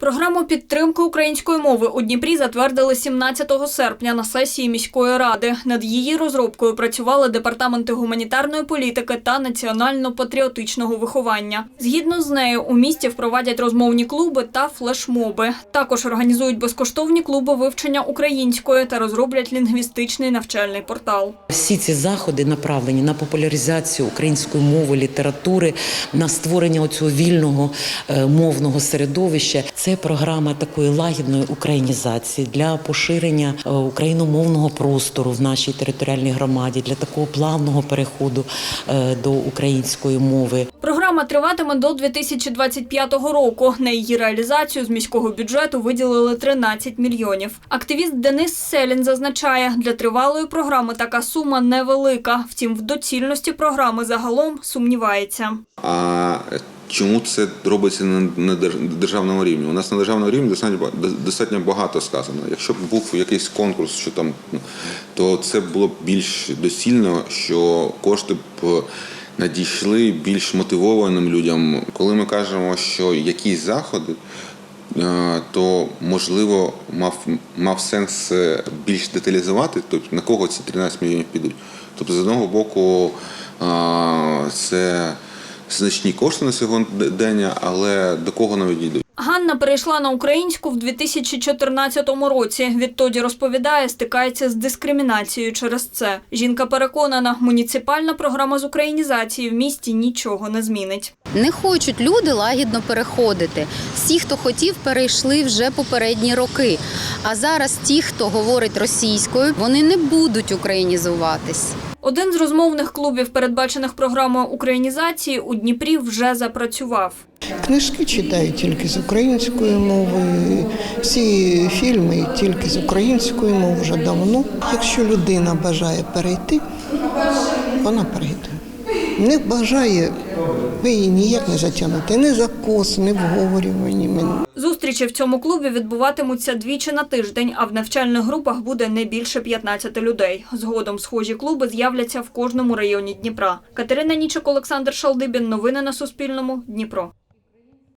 Програму підтримки української мови у Дніпрі затвердили 17 серпня на сесії міської ради. Над її розробкою працювали департаменти гуманітарної політики та національно-патріотичного виховання. Згідно з нею, у місті впровадять розмовні клуби та флешмоби. Також організують безкоштовні клуби вивчення української та розроблять лінгвістичний навчальний портал. Всі ці заходи направлені на популяризацію української мови, літератури, на створення цього вільного е, мовного середовища. Це програма такої лагідної українізації для поширення е, україномовного простору в нашій територіальній громаді, для такого плавного переходу е, до української мови. Програма триватиме до 2025 року. На її реалізацію з міського бюджету виділили 13 мільйонів. Активіст Денис Селін зазначає, для тривалої програми така сума невелика. Втім, в доцільності програми загалом сумнівається. А чому це робиться на державному рівні? У нас на державному рівні достатньо ба- до- достатньо багато сказано. Якщо б був якийсь конкурс, що там, ну, то це було б більш доцільно, що кошти б надійшли більш мотивованим людям. Коли ми кажемо, що якісь заходи. е, То можливо мав мав сенс е, більш деталізувати, тобто на кого ці 13 мільйонів підуть. Тобто, з одного боку, е, це значні кошти на сьогодні, але до кого навіть йдуть? Ганна перейшла на українську в 2014 році. Відтоді розповідає, стикається з дискримінацією через це. Жінка переконана, муніципальна програма з українізації в місті нічого не змінить. Не хочуть люди лагідно переходити. Всі, хто хотів, перейшли вже попередні роки. А зараз ті, хто говорить російською, вони не будуть українізуватись. Один з розмовних клубів, передбачених програмою українізації, у Дніпрі вже запрацював. Книжки читаю тільки з української мови, всі фільми тільки з української мови вже давно. Якщо людина бажає перейти, вона перейде. Не бажає, ви її ніяк не затягнете, не за кос, не вговорювані мене. Зустрічі в цьому клубі відбуватимуться двічі на тиждень, а в навчальних групах буде не більше 15 людей. Згодом схожі клуби з'являться в кожному районі Дніпра. Катерина Нічик, Олександр Шалдибін. Новини на Суспільному. Дніпро.